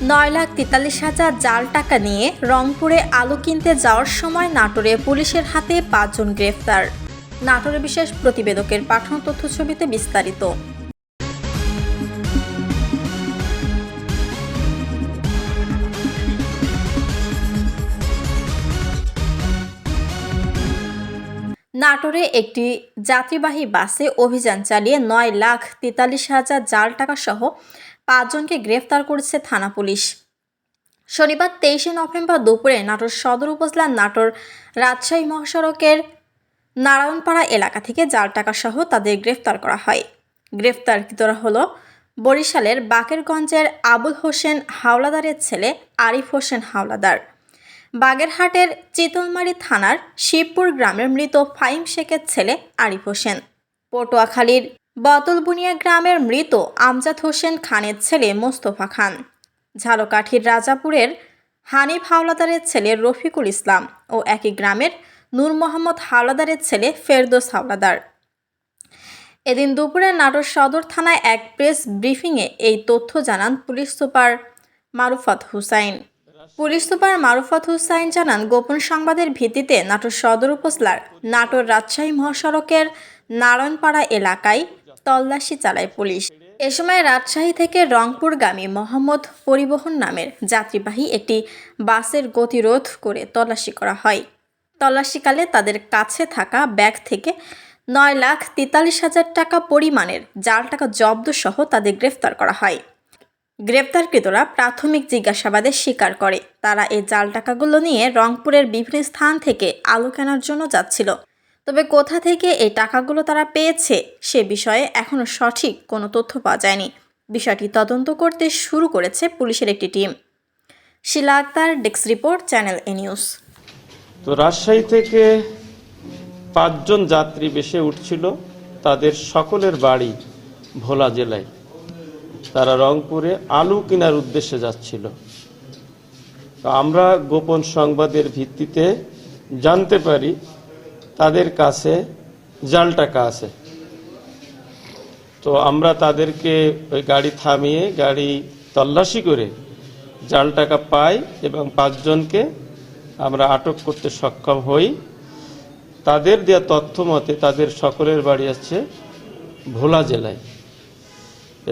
নয় লাখ তেতাল্লিশ হাজার জাল টাকা নিয়ে রংপুরে আলু কিনতে যাওয়ার সময় নাটোরে পুলিশের হাতে পাঁচজন গ্রেফতার। নাটোরে বিশেষ প্রতিবেদকের পাঠানো তথ্য ছবিতে বিস্তারিত। নাটোরে একটি যাত্রীবাহী বাসে অভিযান চালিয়ে নয় লাখ তেতাল্লিশ হাজার জাল টাকা সহ পাঁচজনকে গ্রেফতার করেছে থানা পুলিশ। শনিবার তেইশে নভেম্বর দুপুরে নাটোর সদর উপজেলার নাটোর রাজশাহী মহাসড়কের নারায়ণপাড়া এলাকা থেকে জাল টাকা সহ তাদের গ্রেফতার করা হয়। গ্রেফতারকৃতরা হলো বরিশালের বাকেরগঞ্জের আবুল হোসেন হাওলাদারের ছেলে আরিফ হোসেন হাওলাদার। বাগেরহাটের চিতলমারি থানার শিবপুর গ্রামের মৃত ফাইম শেখের ছেলে আরিফ হোসেন। পটুয়াখালীর বতলবুনিয়া গ্রামের মৃত আমজাদ হোসেন খানের ছেলে মোস্তফা খান। ঝালকাঠির রাজাপুরের হানিফ হাওলাদারের ছেলে রফিকুল ইসলাম ও একই গ্রামের নূর মোহাম্মদ হাওলাদারের ছেলে ফেরদোস হাওলাদার। এদিন দুপুরে নাটোর সদর থানায় এক প্রেস ব্রিফিংয়ে এই তথ্য জানান police super Marufat Hussain. Police super Marufat Hussain জানান, গোপন সংবাদের ভিত্তিতে নাটোর সদর উপজেলার নাটোর রাজশাহী মহাসড়কের নারায়ণপাড়া এলাকায় তল্লাশি চালায় পুলিশ। এ সময় রাজশাহী থেকে রংপুরগামী মোহাম্মদ পরিবহন নামের যাত্রীবাহী একটি বাসের গতিরোধ করে তল্লাশি করা হয়। তল্লাশিকালে তাদের কাছে থাকা ব্যাগ থেকে নয় লাখ তেতাল্লিশ হাজার টাকা পরিমাণের জাল টাকা জব্দ সহ তাদের গ্রেফতার করা হয়। গ্রেপ্তারকৃতরা প্রাথমিক জিজ্ঞাসাবাদে স্বীকার করে, তারা এই জাল টাকাগুলো নিয়ে রংপুরের বিভিন্ন স্থান থেকে আলু কেনার জন্য যাচ্ছিল। তবে কোথা থেকে এই টাকাগুলো তারা পেয়েছে সে বিষয়ে এখনও সঠিক কোনো তথ্য পাওয়া যায়নি। বিষয়টি তদন্ত করতে শুরু করেছে পুলিশের একটি team. Shila Akhtar, desk report, channel A news. তো রাজশাহী থেকে পাঁচজন যাত্রী বেশে উঠছিল, তাদের সকলের বাড়ি ভোলা জেলায়। তারা রংপুরে আলু কেনার উদ্দেশ্যে যাচ্ছিল। আমরা গোপন সংবাদের ভিত্তিতে জানতে পারি তাদের কাছে জাল টাকা আছে। তো আমরা তাদেরকে ওই গাড়ি থামিয়ে, গাড়ি তল্লাশি করে জাল টাকা পাই এবং পাঁচজনকে আমরা আটক করতে সক্ষম হই। তাদের দেওয়া তথ্য মতে তাদের সকলের বাড়ি আছে ভোলা জেলায়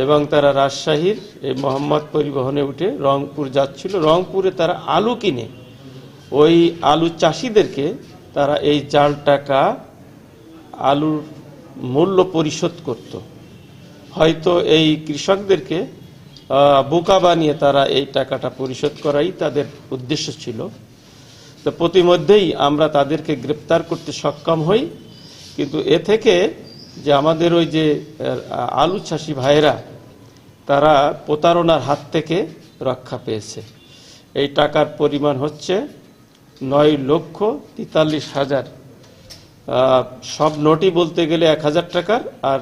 এবং তারা রাজশাহীর এই মোহাম্মদ পরিবহনে উঠে রংপুর যাচ্ছিল। রংপুরে তারা আলু কিনে। ওই আলু চাষিদেরকে তারা এই জাল টাকা আলুর মূল্য পরিশোধ করত। হয়তো এই কৃষকদেরকে বোকা বানিয়ে তারা এই টাকাটা পরিশোধ করাই তাদের উদ্দেশ্য ছিল। তো প্রতিমধ্যেই আমরা তাদেরকে গ্রেপ্তার করতে সক্ষম হই। কিন্তু এ থেকে যে আমাদের ওই যে আলু চাষি ভাইরা তারা প্রতারণার হাত থেকে রক্ষা পেয়েছে। এই টাকার পরিমাণ হচ্ছে নয় লক্ষ তেতাল্লিশ হাজার। সব নোটই বলতে গেলে এক হাজার টাকার, আর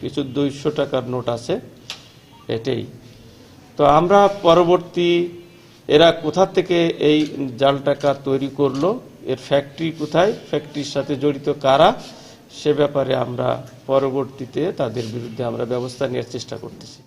কিছু দুইশো টাকার নোট আছে এটাই। তো আমরা পরবর্তী, এরা কোথা থেকে এই জাল টাকা তৈরি করল, এর ফ্যাক্টরি কোথায় ফ্যাক্টরির সাথে জড়িত কারা, সে ব্যাপারে আমরা পরবর্তীতে তাদের বিরুদ্ধে আমরা ব্যবস্থা নেওয়ার চেষ্টা করতেছি।